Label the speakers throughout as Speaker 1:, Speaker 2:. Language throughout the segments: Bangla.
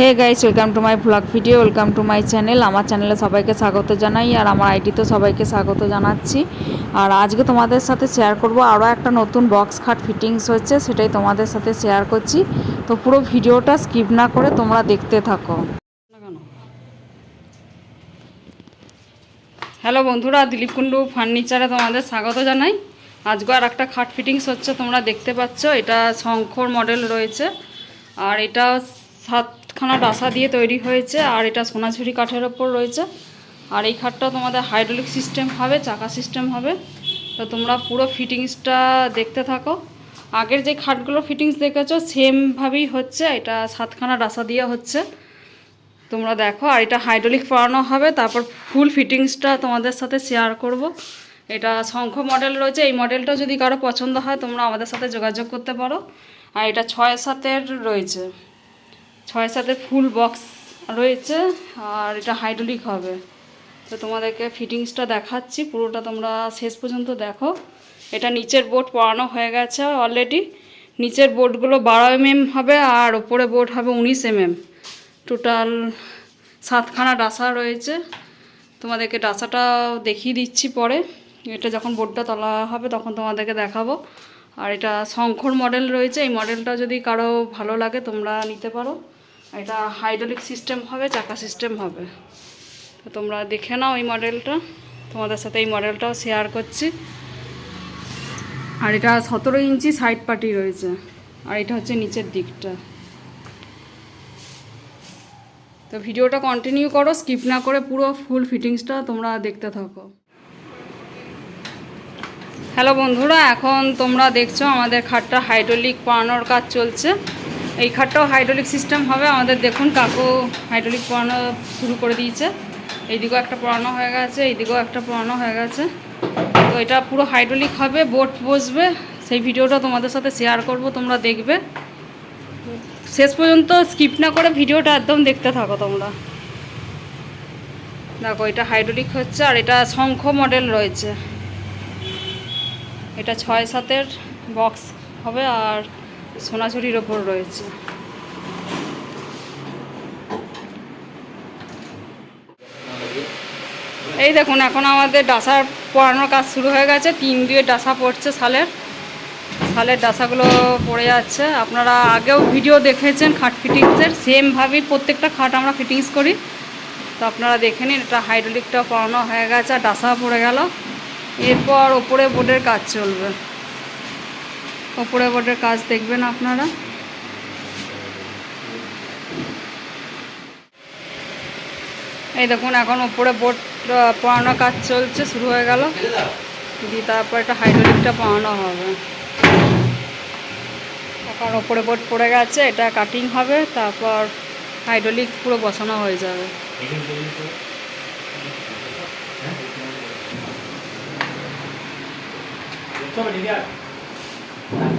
Speaker 1: Hey guys welcome to my blog video welcome to my channel আমার চ্যানেলে সবাইকে স্বাগত জানাই, আর আমার আইডিতেও সবাইকে স্বাগত জানাচ্ছি। আর আজকে তোমাদের সাথে শেয়ার করব আরও একটা নতুন বক্স খাট ফিটিংস হচ্ছে, সেটাই তোমাদের সাথে শেয়ার করছি। তো পুরো ভিডিওটা স্কিপ না করে তোমরা দেখতে থাকো। হ্যালো বন্ধুরা, দিলীপ কুণ্ডু ফার্নিচারে তোমাদের স্বাগত জানাই। আজকে আর একটা খাট ফিটিংস হচ্ছে, তোমরা দেখতে পাচ্ছ, এটা শঙ্কর মডেল রয়েছে। আর এটা সাতখানা ডাসা দিয়ে তৈরি হয়েছে, আর এটা সোনাঝুরি কাঠের ওপর রয়েছে। আর এই খাটটা তোমাদের হাইড্রোলিক সিস্টেম হবে, চাকা সিস্টেম হবে। তো তোমরা পুরো ফিটিংসটা দেখতে থাকো। আগের যে খাটগুলো ফিটিংস দেখেছ সেমভাবেই হচ্ছে। এটা সাতখানা ডাসা দিয়ে হচ্ছে। তোমরা দেখো, আর এটা হাইড্রোলিক পরানো হবে। তারপর ফুল ফিটিংসটা তোমাদের সাথে শেয়ার করব। এটা শঙ্খ মডেল রয়েছে। এই মডেলটা যদি কারও পছন্দ হয়, তোমরা আমাদের সাথে যোগাযোগ করতে পারো। আর এটা ছয় সাতের রয়েছে। ছয় সাতের ফুল বক্স রয়েছে, আর এটা হাইড্রোলিক হবে। তো তোমাদেরকে ফিটিংসটা দেখাচ্ছি, পুরোটা তোমরা শেষ পর্যন্ত দেখো। এটা নিচের বোর্ড পরানো হয়ে গেছে অলরেডি নিচের বোর্ডগুলো বারো এমএম হবে, আর ওপরে বোর্ড হবে উনিশ এমএম টোটাল সাতখানা ডাসা রয়েছে। তোমাদেরকে ডাসাটা দেখিয়ে দিচ্ছি পরে। এটা যখন বোর্ডটা তোলা হবে, তখন তোমাদেরকে দেখাবো। আর এটা শঙ্খর মডেল রয়েছে, এই মডেলটা যদি কারও ভালো লাগে, তোমরা নিতে পারো। এটা হাইড্রোলিক সিস্টেম হবে, চাকা সিস্টেম হবে। তো তোমরা দেখে নাও এই মডেলটা তোমাদের সাথে এই মডেলটাও শেয়ার করছি। আর এটা সতেরো ইঞ্চি সাইড পার্টি রয়েছে। আর এটা হচ্ছে নিচের দিকটা। তো ভিডিওটা কন্টিনিউ করো স্কিপ না করে পুরো ফুল ফিটিংসটা তোমরা দেখতে থাকো। হ্যালো বন্ধুরা, এখন তোমরা দেখছ আমাদের খাটটা হাইড্রোলিক পড়ানোর কাজ চলছে। এই খাটটাও হাইড্রোলিক সিস্টেম হবে। আমাদের দেখুন কাকু হাইড্রোলিক পড়ানো শুরু করে দিয়েছে। এইদিকেও একটা পড়ানো হয়ে গেছে, এইদিকেও একটা পড়ানো হয়ে গেছে। তো এটা পুরো হাইড্রোলিক হবে বোট বসবে। সেই ভিডিওটা তোমাদের সাথে শেয়ার করব, তোমরা দেখবে। শেষ পর্যন্ত স্কিপ না করে ভিডিওটা একদম দেখতে থাকো তোমরা। দেখো, এটা হাইড্রোলিক হচ্ছে আর এটা শঙ্খ মডেল রয়েছে। এটা ছয় সাতের বক্স হবে আর সোনাঝুরির ওপর রয়েছে। এই দেখুন, এখন আমাদের ডাসার পড়ানোর কাজ শুরু হয়ে গেছে। তিন দুয়ে ডাসা পড়ছে সালের সালের ডাসাগুলো পড়ে যাচ্ছে। আপনারা আগেও ভিডিও দেখেছেন খাট ফিটিংসের। সেমভাবেই প্রত্যেকটা খাট আমরা ফিটিংস করি। তো আপনারা দেখে নিন, এটা হাইড্রোলিকটা পড়ানো হয়ে গেছে, আর ডাসা পড়ে গেল। এরপর ওপরে বোর্ডের কাজ চলবে। ওপরে বোর্ডের কাজ দেখবেন আপনারা। এই দেখুন, এখন ওপরে বোর্ড পড়ানোর কাজ চলছে, শুরু হয়ে গেল। দিয়ে তারপর একটা হাইড্রোলিকটা পড়ানো হবে। এখন ওপরে বোর্ড পড়ে গেছে, এটা কাটিং হবে, তারপর হাইড্রোলিক পুরো বসানো হয়ে যাবে।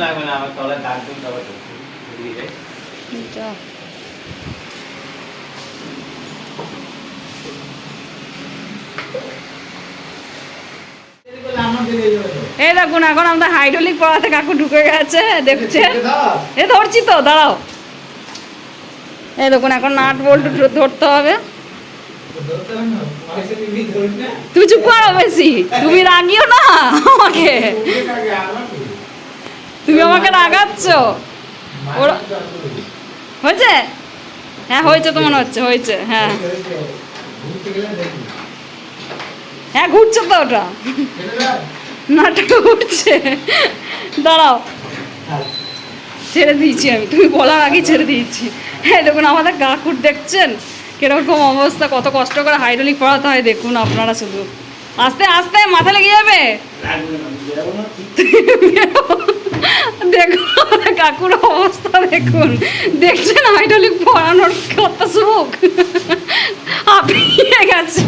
Speaker 2: লাগবে না আমার তলায় দাগ দিন তবে
Speaker 1: এই দেখুন এখন আমাদের হাইড্রোলিক পড়াতে কাকু ঢুকে গেছে দেখছেন এ ধরছি তো দাঁড়াও এই দেখুন এখন নাট বল্টু ধরতে হবে তুমি চুপ করো বেশি তুমি রাগিও না আমাকে তুমি আমাকে রাগাচ্ছ? ওরা হয়েছে? হ্যাঁ হয়েছে তো মনে হচ্ছে হয়েছে হ্যাঁ। হ্যাঁ ঘুরছে তো ওটা। নাটক ঘুরছে দাঁড়াও। ছেড়ে দিয়েছি আমি তুমি বলার আগে ছেড়ে দিয়েছি। হ্যাঁ দেখুন আমাদের কাকুর দেখছেন? কীরকম অবস্থা কত কষ্ট করে হাইড্রোলিক পড়াতে হয় দেখুন আপনারা শুধু। আস্তে আস্তে মাথা লেগে যাবে? দেখুন কাকুর অবস্থা দেখুন। দেখছেন হাইড্রোলিক পড়ানোর কত সুখ? হাঁপিয়ে গেছে?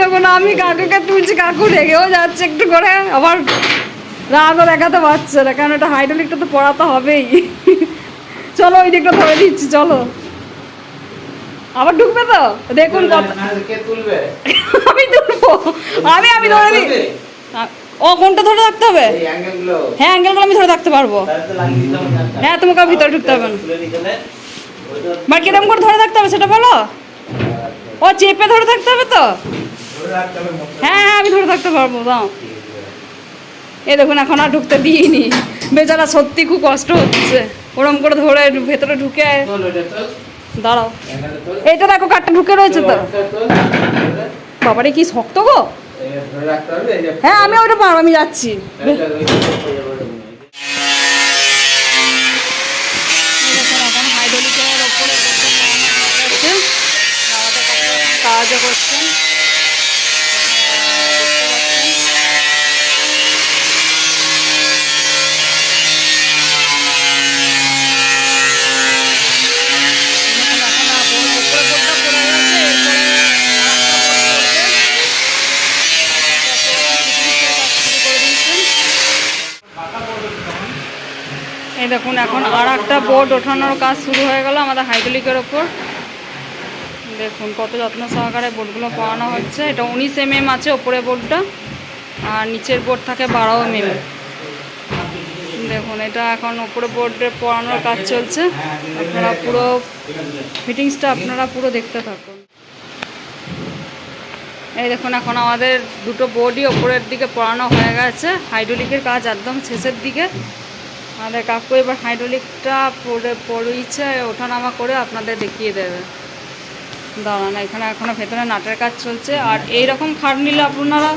Speaker 1: দেখুন আমি কাকুকে তুলছি কাকু রেগেও যাচ্ছে একটু করে। আবার রাগও দেখাতে পারছে না কারণ এটা হাইড্রোলিকটা তো পড়াতে হবেই। চলো ওই দিকটা ধরে দিচ্ছি চলো। আবার ঢুকবে তো? দেখুন কত আমি তুলবো। আমি আমি ধরে দিই ও কোনটা ধরে রাখতে হবে? হ্যাঁ অ্যাঙ্গেলগুলো আমি ধরে রাখতে পারব। হ্যাঁ তোমাকে ভিতরে ঢুকতে হবে না। বা কিরম করে ধরে থাকতে হবে সেটা বলো? ও চেপে ধরে থাকতে হবে তো? হ্যাঁ হ্যাঁ আমি ধরে থাকতে পারব দাও। এই দেখুন এখন আর ঢুকতে দিইনি। বেচারা সত্যি খুব কষ্ট হচ্ছে। ওরম করে ধরে ভেতরে ঢুকে দাঁড়াও। এইটা দেখো কাঠটা ঢুকে রয়েছে তো। বাবারে কি শক্ত গো।
Speaker 2: এই ধরে রাখতে হবে এই যে
Speaker 1: হ্যাঁ আমি ওটা পারব আমি যাচ্ছি
Speaker 2: সাহায্য ওইটা হয়ে যাবে ওটা নিয়ে।
Speaker 1: দেখুন এখন হাইড্রোলিকের ওপরে কাজও করছেন এই দেখুন, এখন আর একটা বোর্ড ওঠানোর কাজ শুরু হয়ে গেল আমাদের হাইড্রোলিকের ওপর। দেখুন, কত যত্ন সহকারে বোর্ডগুলো পড়ানো হচ্ছে। এটা উনিশ এম এম আছে ওপরে বোর্ডটা আর নিচের বোর্ড থাকে বারো এম এম দেখুন, এটা এখন ওপরে বোর্ডে পড়ানোর কাজ চলছে। আপনারা পুরো ফিটিংসটা আপনারা পুরো দেখতে থাকুন। এই দেখুন, এখন আমাদের দুটো বোর্ডই ওপরের দিকে পড়ানো হয়ে গেছে। হাইড্রোলিকের কাজ একদম শেষের দিকে। আমাদের কাকু এবার হাইড্রোলিকটা পড়ে পড়িয়েছে ওঠানামা করে আপনাদের দেখিয়ে দেবে। দাঁড়ান, এখানে এখনও ভেতরে নাটের কাজ চলছে। আর এই রকম খাট নিলে আপনারা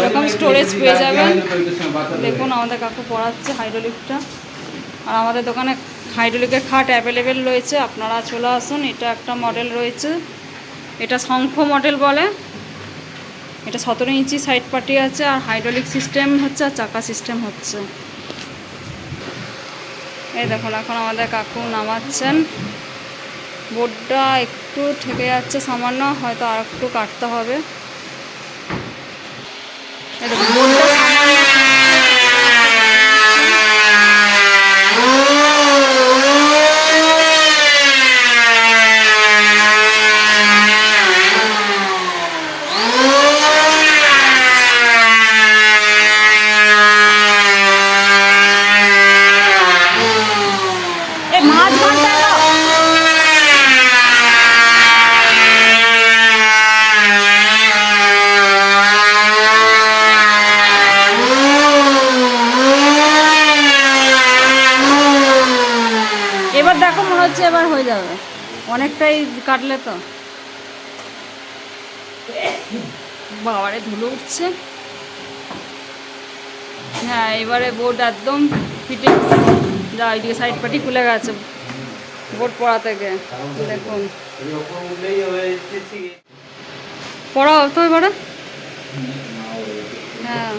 Speaker 1: এরকম স্টোরেজ পেয়ে যাবেন। দেখুন, আমাদের কাকু পড়াচ্ছে হাইড্রোলিকটা আর আমাদের দোকানে হাইড্রোলিকের খাট অ্যাভেলেবেল রয়েছে। আপনারা চলে আসুন, এটা একটা মডেল রয়েছে। এটা শঙ্খ মডেল বলে। এটা সতেরো ইঞ্চি সাইড পার্টি আছে। আর হাইড্রোলিক সিস্টেম হচ্ছে, আর চাকা সিস্টেম হচ্ছে। এই দেখুন এখন আমাদের কাকু নামাচ্ছেন। বোর্ডটা একটু ঠেকে যাচ্ছে সামান্য হয়তো আর একটু কাটতে হবে। এই দেখুন, বোর্ডটা সামান্য এ মাছ ভাজতে এলো। এবার দেখো মনে হচ্ছে এবার হয়ে যাবে। অনেকটাই কাটলে তো। বাবারে, ধুলো উঠছে। হ্যাঁ এবারে বোর্ড একদম ফিটিং যা ওইদিকে সাইড পাটি খুলে গেছে। বোর্ড পড়া থেকে, দেখুন।
Speaker 2: এই ওপর উঠলেই হয়ে যাচ্ছে কি?
Speaker 1: পড়াও তো এবারে। হ্যাঁ।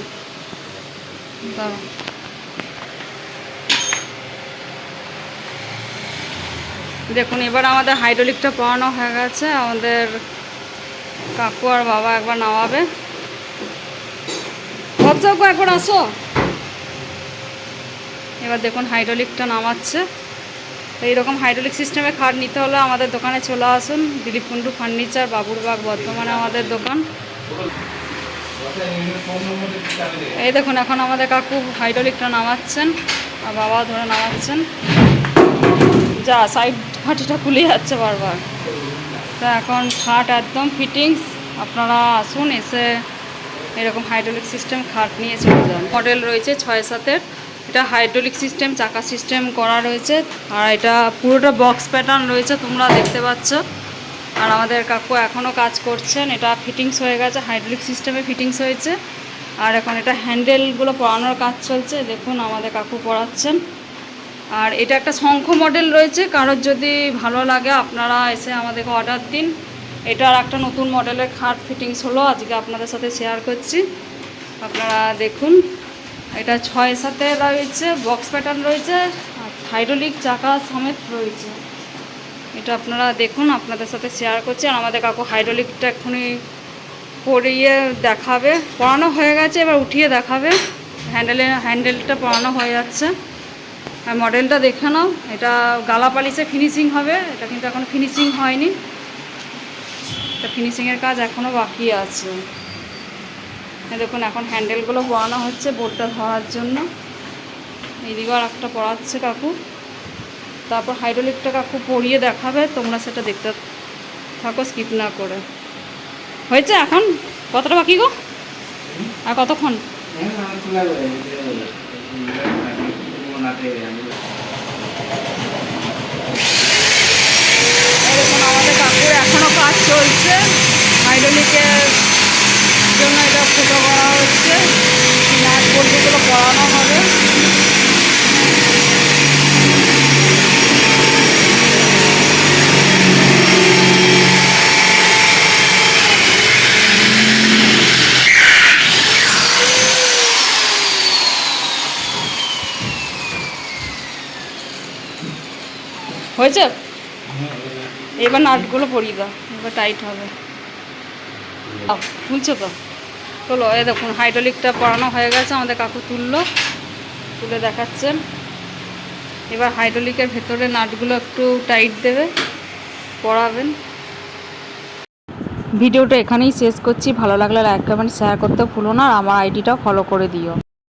Speaker 1: দেখুন, এবার আমাদের হাইড্রোলিকটা পড়ানো হয়ে গেছে। আমাদের কাকু আর বাবা একবার নামাবে। একবার আসো। এবার দেখুন, হাইড্রোলিকটা নামাচ্ছে। এইরকম হাইড্রোলিক সিস্টেমে খাট নিতে হলে আমাদের দোকানে চলে আসুন। দিলীপ কুণ্ডু ফার্নিচার বাবুরবাগ বর্তমানে আমাদের দোকান। এই দেখুন, এখন আমাদের কাকু হাইড্রোলিকটা নামাচ্ছেন। আর বাবা ধরে নামাচ্ছেন। যা সাইড ফাটিটা খুলে যাচ্ছে বারবার। তো এখন খাট একদম ফিটিংস আপনারা আসুন, এসে এরকম হাইড্রোলিক সিস্টেম খাট নিয়ে চলে যান। মডেল রয়েছে ছয় সাতের, এটা হাইড্রোলিক সিস্টেম চাকা সিস্টেম করা রয়েছে, আর এটা পুরোটা বক্স প্যাটার্ন রয়েছে, তোমরা দেখতে পাচ্ছ। আর আমাদের কাকু এখনও কাজ করছেন, এটা ফিটিংস হয়ে গেছে হাইড্রোলিক সিস্টেমে ফিটিংস হয়েছে। আর এখন এটা হ্যান্ডেলগুলো পরানোর কাজ চলছে, দেখুন আমাদের কাকু পড়াচ্ছেন আর এটা একটা শঙ্খ মডেল রয়েছে, কারোর যদি ভালো লাগে আপনারা এসে আমাদেরকে অর্ডার দিন। এটা আর একটা নতুন মডেলের খাট ফিটিংস হলো, আজকে আপনাদের সাথে শেয়ার করছি। আপনারা দেখুন, এটা ছয় সাথে রয়েছে বক্স প্যাটার্ন রয়েছে, আর হাইড্রোলিক চাকা সমেত রয়েছে। এটা আপনারা দেখুন, আপনাদের সাথে শেয়ার করছি, আর আমাদের কাকু হাইড্রোলিকটা এক্ষুনি পরিয়ে দেখাবে। পড়ানো হয়ে গেছে, এবার উঠিয়ে দেখাবে। হ্যান্ডেলে হ্যান্ডেলটা পড়ানো হয়ে যাচ্ছে। আর মডেলটা দেখে নাও। এটা গালা পালিশে ফিনিশিং হবে। এটা কিন্তু এখন ফিনিশিং হয়নি। এটা ফিনিশিংয়ের কাজ এখনও বাকি আছে। এই দেখুন, এখন হ্যান্ডেলগুলো পরানো হচ্ছে বোর্ডটা ধরার জন্য। এইদিকেও আর একটা পড়াচ্ছে কাকু। তারপর হাইড্রোলিকটা কাকু পরিয়ে দেখাবে। তোমরা সেটা দেখতে থাকো স্কিপ না করে। হয়েছে এখন? কতটা বাকি গো? আর কতক্ষণ? দেখুন আমাদের কাকুর এখনও কাজ চলছে। হাইড্রোলিকের জন্য এটা ফুটো করা হচ্ছে। বল্টুগুলো পড়ানো হবে। হয়েছে এবার নাটগুলো পরিয়ে দাও, এবার টাইট হবে। খুলছো তো? তোলো এ দেখুন হাইড্রোলিকটা পরানো হয়ে গেছে, আমাদের কাকু তুললো, তুলে দেখাচ্ছেন এবার হাইড্রোলিকের ভেতরে নাটগুলো একটু টাইট দেবে পরাবেন ভিডিওটা এখানেই শেষ করছি, ভালো লাগলে লাইক কমেন্ট শেয়ার করতে ভুলো না, আর আমার আইডিটাও ফলো করে দিও।